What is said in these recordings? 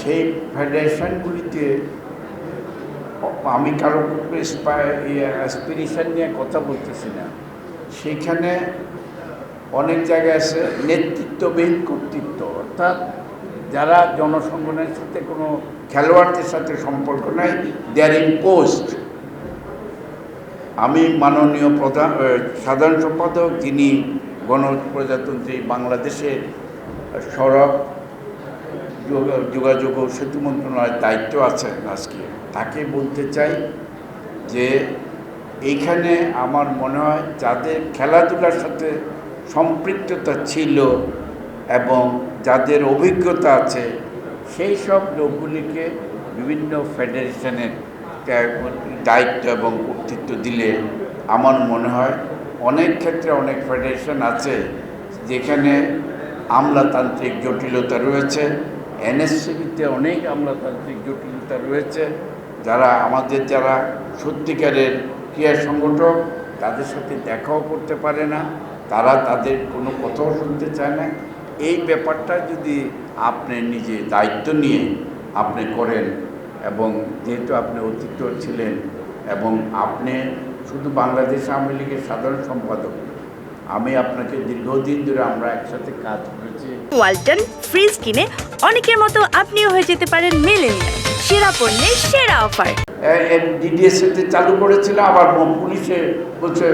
সেই ফেডারেশনগুলিতে আমি কারও অ্যাসপিরেশন নিয়ে কথা বলতেছি না। সেখানে অনেক জায়গায় আছে নেতৃত্ববিহীন কর্তৃত্ব। অর্থাৎ যারা জনসংগঠনের সাথে কোনো খেলোয়াড়দের সাথে সম্পর্ক নাই দেয়ার ইন পোস্ট আমি মাননীয় প্রধান সাধারণ সম্পাদক যিনি গণপ্রজাতন্ত্রী বাংলাদেশের সড়ক যোগাযোগ ও সেতু মন্ত্রণালয়ের দায়িত্ব আছেন আজকে। তাকে বলতে চাই যে এইখানে আমার মনে হয় যাদের খেলাধুলার সাথে সম্পৃক্ততা ছিল এবং যাদের অভিজ্ঞতা আছে, সেই সব লোকগুলিকে বিভিন্ন ফেডারেশনের দায়িত্ব এবং কর্তৃত্ব দিলে আমার মনে হয় অনেক ক্ষেত্রে অনেক ফেডারেশন আছে যেখানে আমলাতান্ত্রিক জটিলতা রয়েছে এনএসসিবিতে অনেক আমলাতান্ত্রিক জটিলতা রয়েছে। যারা আমাদের যারা সত্যিকারের ক্রিয়া সংগঠক, তাদের সাথে দেখাও করতে পারে না। তারা তাদের কোনো কথাও শুনতে চায় না। এই ব্যাপারটা যদি আপনি নিজে দায়িত্ব নিয়ে আপনি করেন এবং যেহেতু আপনি অতীত ছিলেন এবং আপনি শুধু বাংলাদেশ আওয়ামী লীগের সাধারণ সম্পাদক আমি আপনাকে দীর্ঘদিন ধরে আমরা একসাথে কাজ করেছি। ওয়ালটন ফ্রিজ কিনে অনেকের মতো আপনিও হয়ে যেতে পারেন মিলেনিয়াল। সেরা পণ্যের সেরা অফার। ডিডিএস তে চালু করেছিল আবার পুলিশে বলছে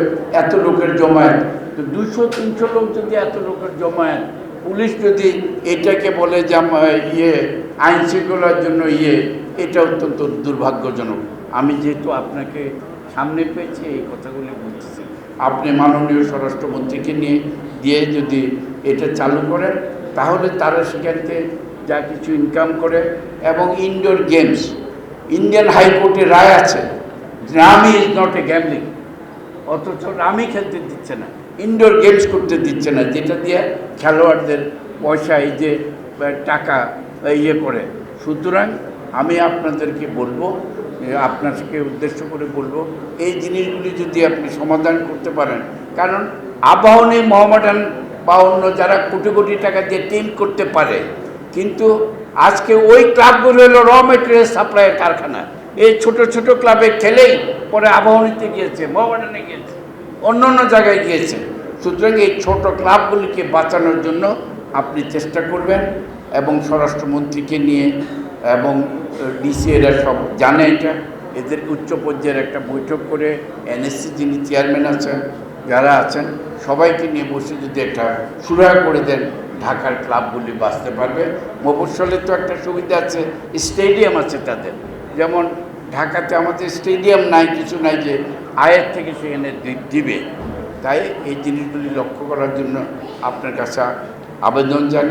এত লোকের জমায়েত। তো দুশো তিনশো লোক যদি এত লোকের জমায়েত পুলিশ যদি এটাকে বলে যে ইয়ে আইন শৃঙ্খলার জন্য ইয়ে এটা অত্যন্ত দুর্ভাগ্যজনক। আমি যেহেতু আপনাকে সামনে পেয়েছি এই কথাগুলি বলতেছি। আপনি মাননীয় স্বরাষ্ট্রমন্ত্রীকে নিয়ে দিয়ে যদি এটা চালু করেন, তাহলে তারা সেখান থেকে যা কিছু ইনকাম করে এবং ইনডোর গেমস ইন্ডিয়ান হাইকোর্টে রায় আছে rummy is not a gambling অথচ রামি খেলতে দিচ্ছে না ইনডোর গেমস করতে দিচ্ছে না, যেটা দিয়ে খেলোয়াড়দের পয়সা, এই যে টাকা ইয়ে করে। সুতরাং আমি আপনাদেরকে বলব আপনাকে উদ্দেশ্য করে বলব, এই জিনিসগুলি যদি আপনি সমাধান করতে পারেন, কারণ আবাহনী মোহামেডান বা অন্য যারা কোটি কোটি টাকা দিয়ে টিম করতে পারে, কিন্তু আজকে ওই ক্লাবগুলো হলো র মেটেরিয়াল সাপ্লাইয়ের কারখানা। এই ছোট ছোট ক্লাবে খেলেই পরে আবাহনীতে গিয়েছে মোহামেডানে গিয়েছে, অন্য অন্য জায়গায় গিয়েছে। সুতরাং এই ছোট ক্লাবগুলিকে বাঁচানোর জন্য আপনি চেষ্টা করবেন এবং স্বরাষ্ট্রমন্ত্রীকে নিয়ে এবং ডিসি এরা সব জানে এটা। এদের উচ্চ পর্যায়ের একটা বৈঠক করে এনএসসি যিনি চেয়ারম্যান আছেন, যারা আছেন, সবাইকে নিয়ে বসে যদি একটা সুরাহা করে দেন ঢাকার ক্লাবগুলি বাঁচতে পারবে। মফস্বলে তো একটা সুবিধা আছে স্টেডিয়াম আছে তাদের। যেমন ঢাকাতে আমাদের স্টেডিয়াম নাই, কিছু নাই যে আয়ের থেকে সেখানে দিবে। তাই এই জিনিসগুলি লক্ষ্য করার জন্য আপনার কাছে আবেদন জানি